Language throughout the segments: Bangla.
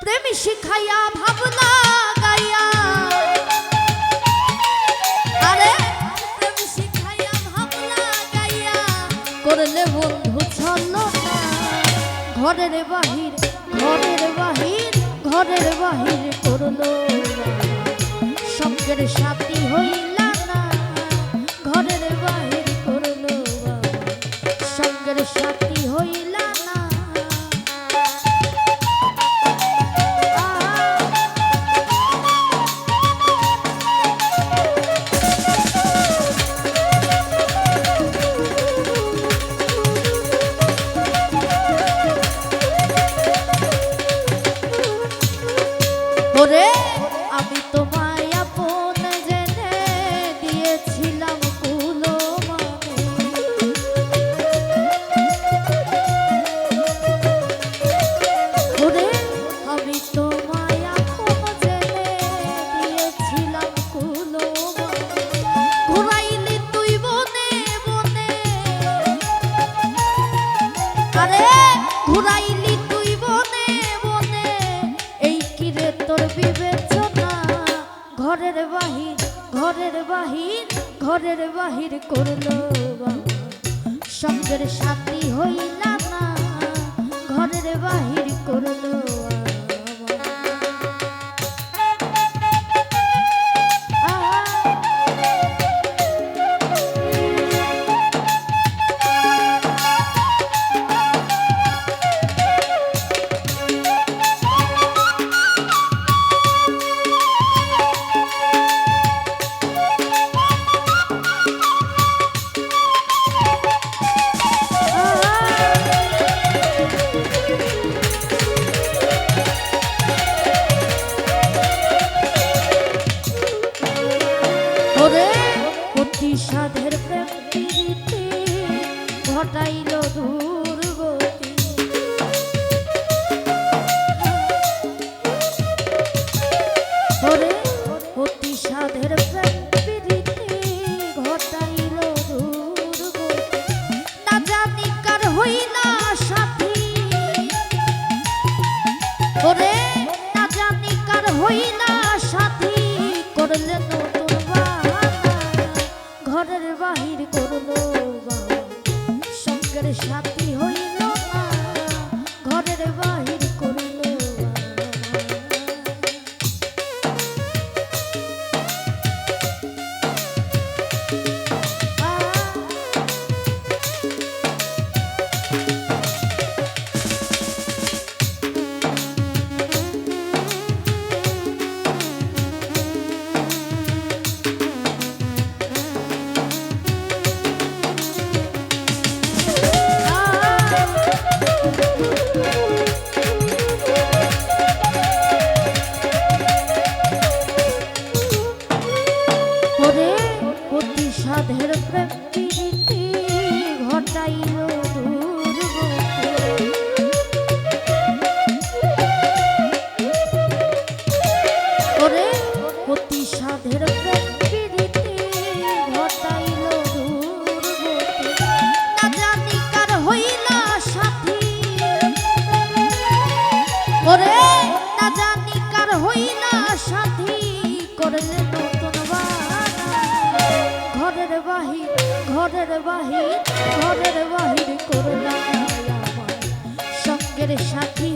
প্রেমী শিখাইয়া ভাবনা গাইয়া। আরে, প্রেম গাইয়া। করলে ছলো ঘরের বাহির ঘরের বাহির ঘরের বাহির করল। সঙ্গের সাথী হইলা ওরে, আমি তোমায় আপন দিয়েছিলাম কুলো ওরে, আমি তোমায় দিয়েছিলাম কুলো ঘুরাইলি তুই বনে বনে। আরে, ঘুরাইলি ঘরের বাহির ঘরের বাহির করল সঙ্গের সাথী হইলা না ঘরের বাহির করল প্রেম ঘটাইল না জানি কার হইলা সাথী। ওরে না কার হইলা সাথী। ঘরের বাহির ঘরের বাহির করলা আমার সঙ্গের সাথী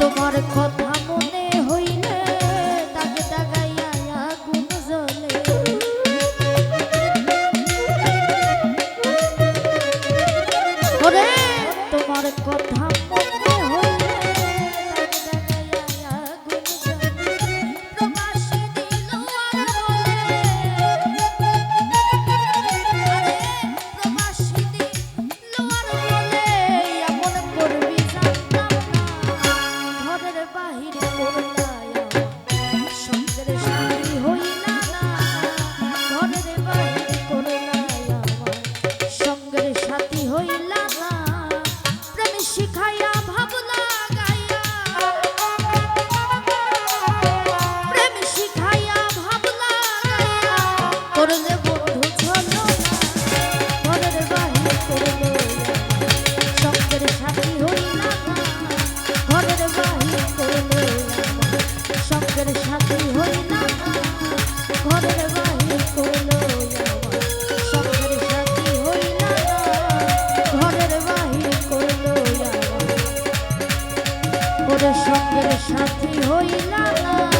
তোমার কথা মনে হইলে তাকে তাকাইয়া আগুন জ্বলে। তোমার কথা মনে হইলে সাথী হইলা না